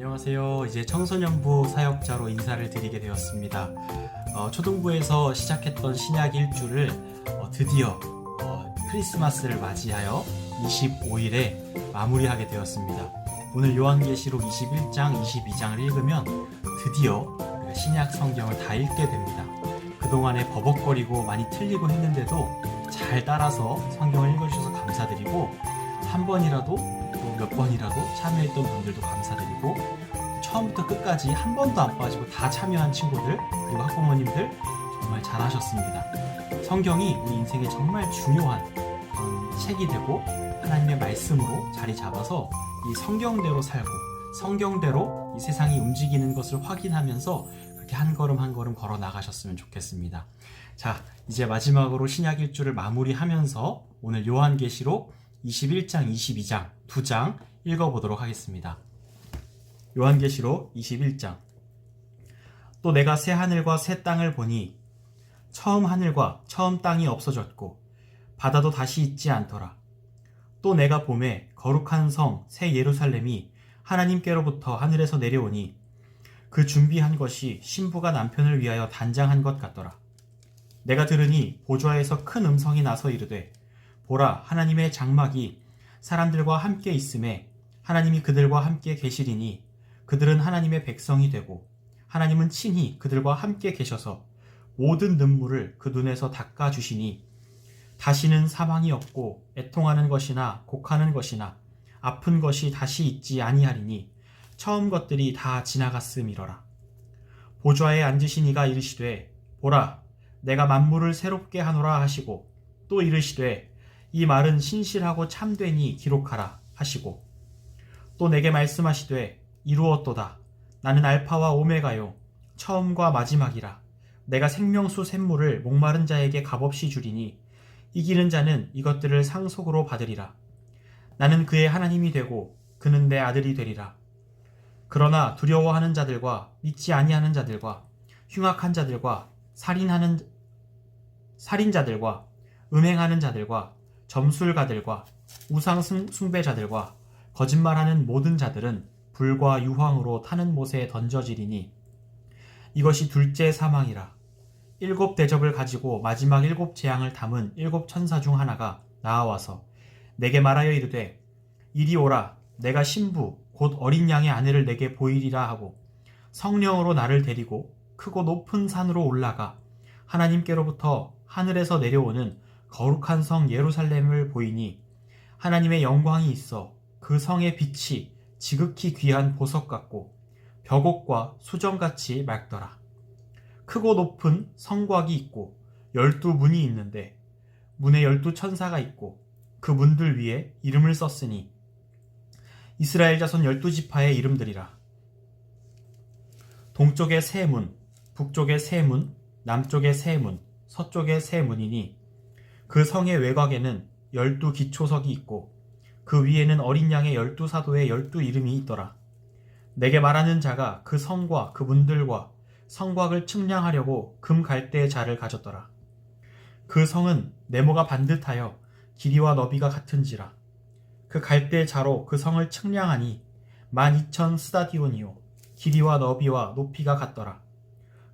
안녕하세요. 이제 청소년부 사역자로 인사를 드리게 되었습니다. 어, 초등부에서 시작했던 신약 일주를 어, 드디어 어, 크리스마스를 맞이하여 25일에 마무리하게 되었습니다. 오늘 요한계시록 21장, 22장을 읽으면 드디어 신약 성경을 다 읽게 됩니다. 그동안에 버벅거리고 많이 틀리고 했는데도 잘 따라서 성경을 읽어주셔서 감사드리고 한 번이라도 또몇 번이라도 참여했던 분들도 감사드리고 처음부터 끝까지 한 번도 안 빠지고 다 참여한 친구들 그리고 학부모님들 정말 잘하셨습니다. 성경이 우리 인생에 정말 중요한 책이 되고 하나님의 말씀으로 자리 잡아서 이 성경대로 살고 성경대로 이 세상이 움직이는 것을 확인하면서 그렇게 한 걸음 한 걸음 걸어 나가셨으면 좋겠습니다. 자, 이제 마지막으로 신약 일주를 마무리하면서 오늘 요한계시록 21장, 22장 두 장 읽어보도록 하겠습니다. 요한계시록 21장 또 내가 새 하늘과 새 땅을 보니 처음 하늘과 처음 땅이 없어졌고 바다도 다시 있지 않더라. 또 내가 봄에 거룩한 성 새 예루살렘이 하나님께로부터 하늘에서 내려오니 그 준비한 것이 신부가 남편을 위하여 단장한 것 같더라. 내가 들으니 보좌에서 큰 음성이 나서 이르되 보라 하나님의 장막이 사람들과 함께 있음에 하나님이 그들과 함께 계시리니 그들은 하나님의 백성이 되고 하나님은 친히 그들과 함께 계셔서 모든 눈물을 그 눈에서 닦아 주시니 다시는 사망이 없고 애통하는 것이나 곡하는 것이나 아픈 것이 다시 있지 아니하리니 처음 것들이 다 지나갔음이러라. 보좌에 앉으신 이가 이르시되 보라 내가 만물을 새롭게 하노라 하시고 또 이르시되 이 말은 신실하고 참되니 기록하라 하시고 또 내게 말씀하시되 이루었도다. 나는 알파와 오메가요. 처음과 마지막이라. 내가 생명수 샘물을 목마른 자에게 값없이 주리니 이기는 자는 이것들을 상속으로 받으리라. 나는 그의 하나님이 되고 그는 내 아들이 되리라. 그러나 두려워하는 자들과 믿지 아니하는 자들과 흉악한 자들과 살인하는 살인자들과 음행하는 자들과 점술가들과 우상 숭배자들과 거짓말하는 모든 자들은 불과 유황으로 타는 못에 던져지리니 이것이 둘째 사망이라. 일곱 대접을 가지고 마지막 일곱 재앙을 담은 일곱 천사 중 하나가 나와서 내게 말하여 이르되 이리 오라. 내가 신부 곧 어린 양의 아내를 내게 보이리라 하고 성령으로 나를 데리고 크고 높은 산으로 올라가 하나님께로부터 하늘에서 내려오는 거룩한 성 예루살렘을 보이니 하나님의 영광이 있어 그 성의 빛이 지극히 귀한 보석 같고 벽옥과 수정같이 맑더라. 크고 높은 성곽이 있고 열두 문이 있는데 문에 열두 천사가 있고 그 문들 위에 이름을 썼으니 이스라엘 자손 열두 지파의 이름들이라. 동쪽의 세 문, 북쪽의 세 문, 남쪽의 세 문, 서쪽의 세 문이니 그 성의 외곽에는 열두 기초석이 있고 그 위에는 어린 양의 열두 사도의 열두 이름이 있더라. 내게 말하는 자가 그 성과 그 문들과 성곽을 측량하려고 금 갈대의 자를 가졌더라. 그 성은 네모가 반듯하여 길이와 너비가 같은지라. 그 갈대의 자로 그 성을 측량하니 만 이천 스다디온이요 길이와 너비와 높이가 같더라.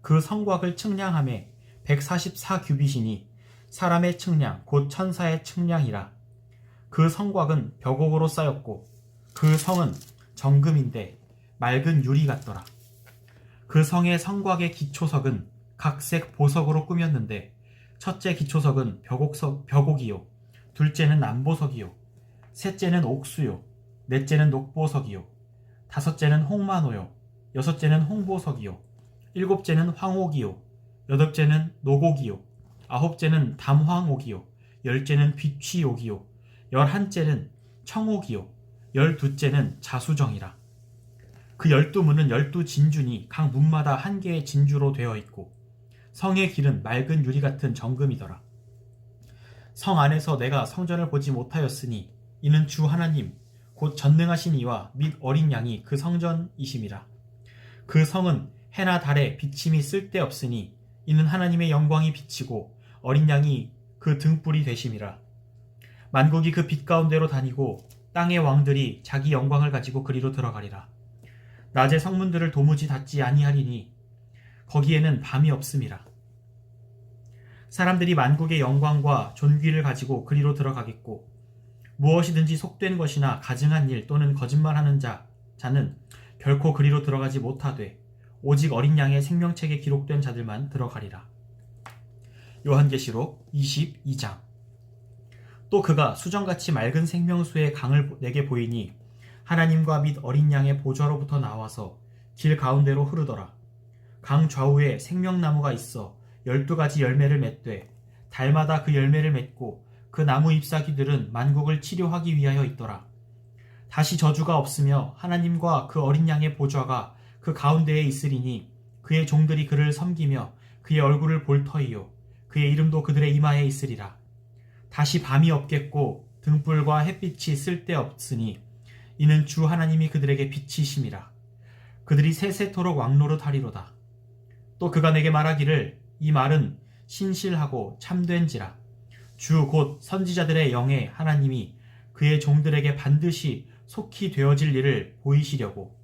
그 성곽을 측량함에 144 규빗이니 사람의 측량 곧 천사의 측량이라. 그 성곽은 벽옥으로 쌓였고 그 성은 정금인데 맑은 유리 같더라. 그 성의 성곽의 기초석은 각색 보석으로 꾸몄는데 첫째 기초석은 벽옥석, 벽옥이요. 둘째는 남보석이요. 셋째는 옥수요. 넷째는 녹보석이요. 다섯째는 홍만호요. 여섯째는 홍보석이요. 일곱째는 황옥이요. 여덟째는 노곡이요 아홉째는 담황옥이요 열째는 비취옥이요 열한째는 청옥이요 열두째는 자수정이라 그 열두 문은 열두 진준이 각 문마다 한 개의 진주로 되어 있고 성의 길은 맑은 유리 같은 정금이더라. 성 안에서 내가 성전을 보지 못하였으니 이는 주 하나님 곧 전능하신 이와 및 어린 양이 그 성전이심이라. 그 성은 해나 달에 비침이 쓸데없으니 이는 하나님의 영광이 비치고 어린 양이 그 등불이 되심이라. 만국이 그 빛 가운데로 다니고 땅의 왕들이 자기 영광을 가지고 그리로 들어가리라. 낮에 성문들을 도무지 닫지 아니하리니 거기에는 밤이 없음이라. 사람들이 만국의 영광과 존귀를 가지고 그리로 들어가겠고 무엇이든지 속된 것이나 가증한 일 또는 거짓말하는 자 자는 결코 그리로 들어가지 못하되 오직 어린 양의 생명책에 기록된 자들만 들어가리라. 요한계시록 22장 또 그가 수정같이 맑은 생명수의 강을 내게 보이니 하나님과 및 어린 양의 보좌로부터 나와서 길 가운데로 흐르더라. 강 좌우에 생명나무가 있어 열두 가지 열매를 맺되 달마다 그 열매를 맺고 그 나무 잎사귀들은 만국을 치료하기 위하여 있더라. 다시 저주가 없으며 하나님과 그 어린 양의 보좌가 그 가운데에 있으리니 그의 종들이 그를 섬기며 그의 얼굴을 볼 터이요 그의 이름도 그들의 이마에 있으리라. 다시 밤이 없겠고 등불과 햇빛이 쓸데없으니 이는 주 하나님이 그들에게 빛이심이라. 그들이 세세토록 왕노릇 하리로다. 또 그가 내게 말하기를 이 말은 신실하고 참된지라. 주 곧 선지자들의 영에 하나님이 그의 종들에게 반드시 속히 되어질 일을 보이시려고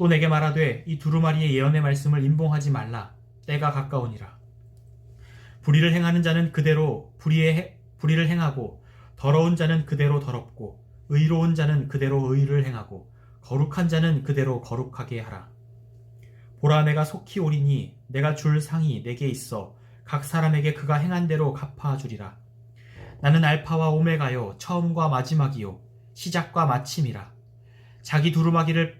또 내게 말하되 이 두루마리의 예언의 말씀을 임봉하지 말라 때가 가까우니라. 불의를 행하는 자는 그대로 불의의 불의를 행하고 더러운 자는 그대로 더럽고 의로운 자는 그대로 의를 행하고 거룩한 자는 그대로 거룩하게 하라. 보라 내가 속히 오리니 내가 줄 상이 내게 있어 각 사람에게 그가 행한 대로 갚아 주리라. 나는 알파와 오메가요 처음과 마지막이요 시작과 마침이라. 자기 두루마기를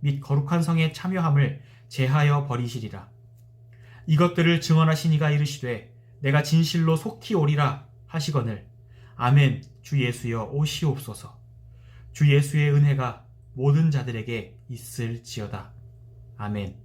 및 거룩한 성에 참여함을 제하여 버리시리라. 이것들을 증언하신 이가 이르시되 내가 진실로 속히 오리라 하시거늘 아멘 주 예수여 오시옵소서. 주 예수의 은혜가 모든 자들에게 있을지어다. 아멘